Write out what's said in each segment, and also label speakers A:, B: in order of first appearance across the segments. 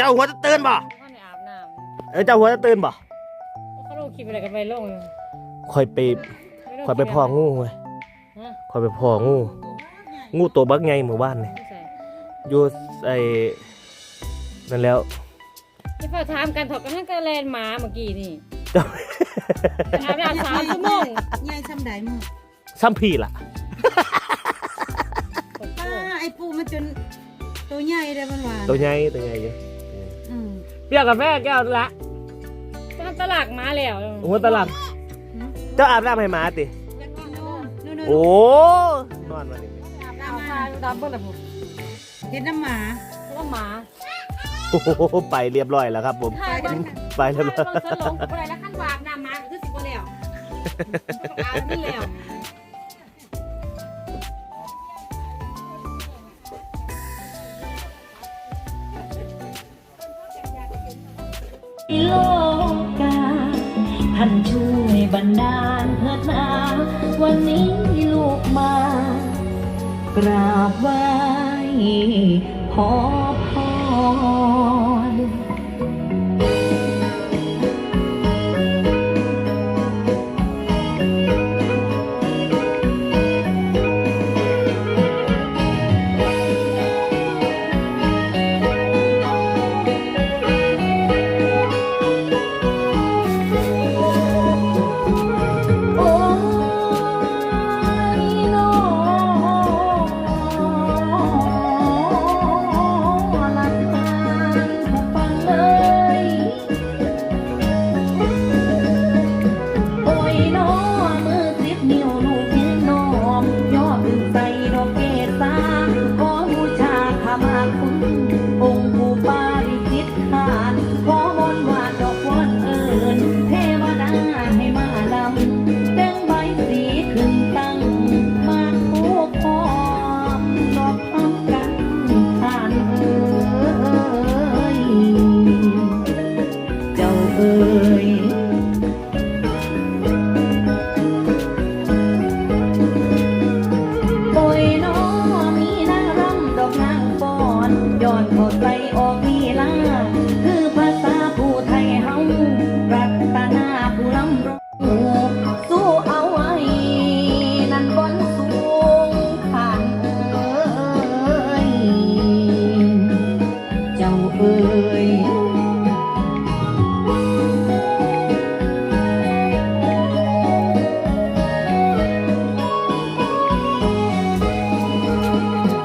A: เจ้าหัวจะตื่นบ่
B: เขาในอาบน้
A: เออเจ้าหัวจะตื่นบ่ำ
B: เขาลงคลิปอะไรกันไปลง
A: คอยไปคอยไปพ่องูเว้ย
B: ฮะ
A: คอยไปพ่องู งูตัวบักไงหมู่บ้านนี่
B: ไม่ใส่
A: อยู่ไอ้นั่นแล้ว
B: ที่เขาถามกันถอดกันทั้งกระแลนหมาเมื่อกี้นี่
A: เจ้า
B: อาบน้ำสามชั่วโมง
C: ใหญ่ซ้ำใดมึง
A: ซ้ำพี่ล่ะ
C: ป้าไอ้ปูมันจนตัวใหญ่เลยมันหวาน
A: ตัวใหญ่ตัวใหญ่อยู่
C: อืม
A: เปรี้ยวกาแฟแก้วละ
B: ตอนตลาดมาแล้ว
A: หัวตลับเจ้าอาบน้ำให้หมาติ
C: นู่นๆๆ
A: โอ้นอนมาดิ
B: อาบน้ำมาดำเบิ้ลเลยผม
C: เห็ดน้ำหมา
B: แล้วหมา
A: โอ้โหไปเรียบร้อยแล้วครับ ผม
B: ถ่ายเบิ้ล
A: ไปเรียบร้อย
B: เบิ้ลสลงอะไรแล้วขั้นวาบน้ำมาคือสิบกว่าแล้วอาบนี่แล้ว
D: โลกาท่านช่วยบันดาลเถิดนาวันนี้ลูกมากราบไหว้ขอพร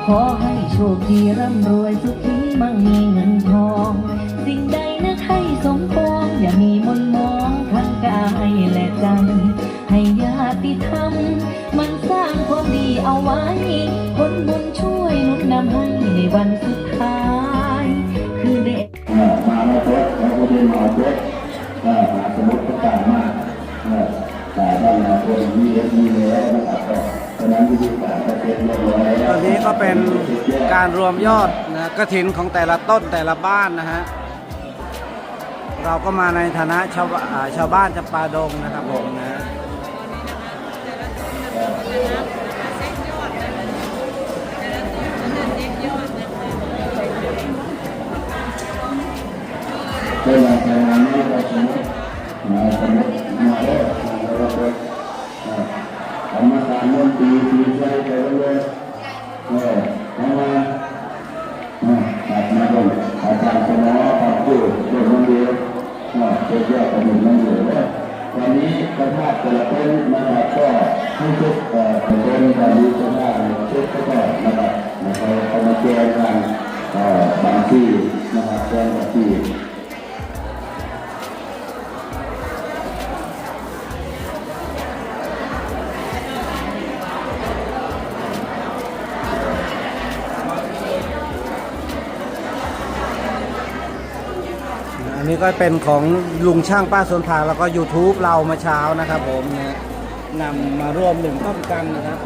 D: ขอให้โชคดีร่ำรวยสุขีมั่งมีเงินทอง สิ่งใดนึกให้สมปองอย่ามีมนมองทั้งกายและใจให้ญาติธรรม มันสร้างความดีเอาไว้ คนบุญช่วยนุนนำให้ในวันสุดท้าย คือเด็ก
E: มาแล้วเพื่อแล้วก็มีมาเพื่อเอ่อหาสมุดประการมากแต่บ้านเราคนมีเยอะมีแล้วนะครับ
F: ตอนนี้ก็เป็นการรวมยอดนะกระถินของแต่ละต้นแต่ละบ้านนะฮะ เราก็มาในฐานะชาวชาวบ้านจำปาดงนะครับผมนะ
E: นนี้ก็เป็น
F: ของลุงช่างป้าสนทางแล้วก็ YouTube เรามาเช้านะครับผมนะนำมาร่วมหนึ่งต้นกันนะครับ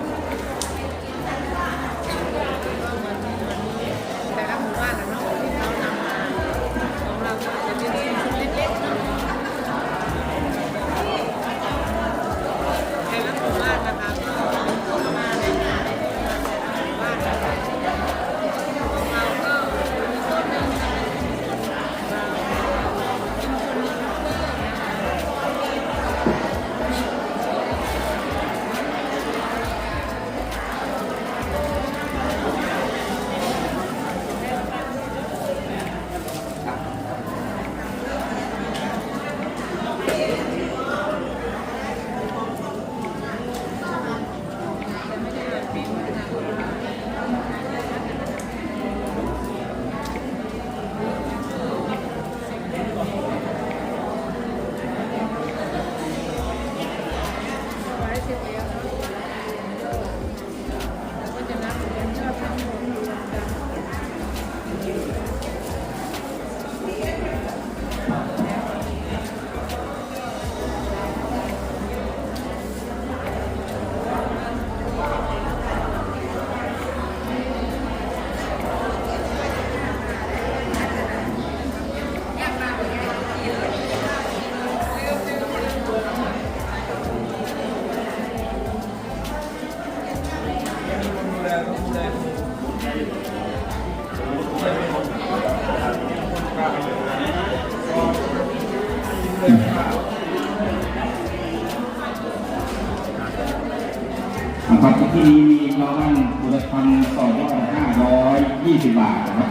B: น้องนั่นบุร
E: พันธ์ต่อยอดห้าร้อยยี่สิบบาทนะครับ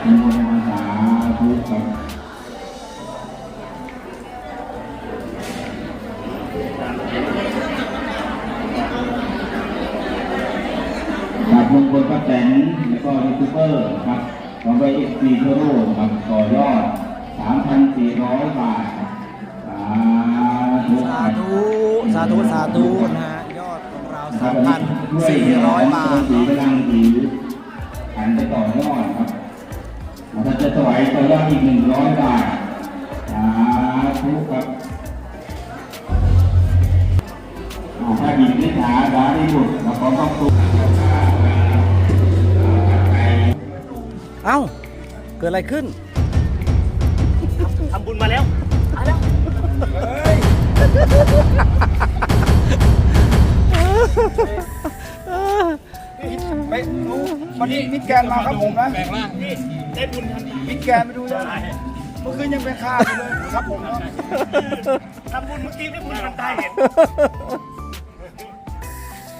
E: อนุโมทนาสาธุครับจากมงคลป้าแตนแล้วก็ยูทูบเบอร์ครับขอไปเอ็กซีเทโร่ครับต่อยอด3,400บาทครับสาธุ
G: สาธุสาธุสาธุนะฮะยอดของเรา 3,400 บาท
E: สีกำลังสีหันไปต่อยอดครับถ้าจะถวายต่อยอดอีก 100 บาทสาธุครับอ่าถ้าหญิงนิษฐาดาที่บุตรเราขอขอบคุณ
G: เอ้า เกิดอะไรขึ้
H: น มิดแกนมาครับผมนะแบ่งร่าง
I: นี่ได้บุญทันที
H: มิดแกนไปดูยังเมื่อคืนยังเป็นข้าอยู่เลยครับผมเนาะ
I: ทำบุญเมื่อกี้ได้บุญทันตายเห็น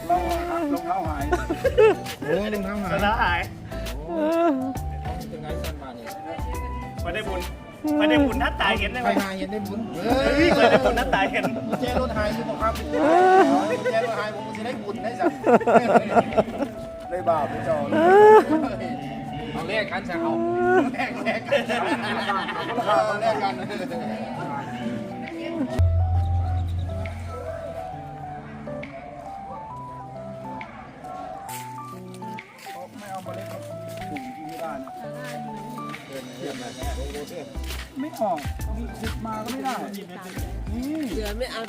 H: เรารองเท้าหายเออรองเท้าหาย
I: ชนะหายมาได้บุญมาได้บุญทัดตายเห็นได้ไห
H: ใค
I: ม
H: รหายเห็นได้บุญเอ
I: เฮ้ยมาได้บุญทัดตายเห็น
H: กุญแจรถหายอยู่บอกครับกุญแจรถหายผมก็จะได้บุญได้สั่งได้ บาปไปจอเอาเลขกันสั่งเอาแลกแลกกันเอาแลกกันไม่เอามาเล่นกับถุงที่ไม่ได้นะไม่ออกมีขุดมาก็ไม่ได้ นี่
J: เสือไม่เอา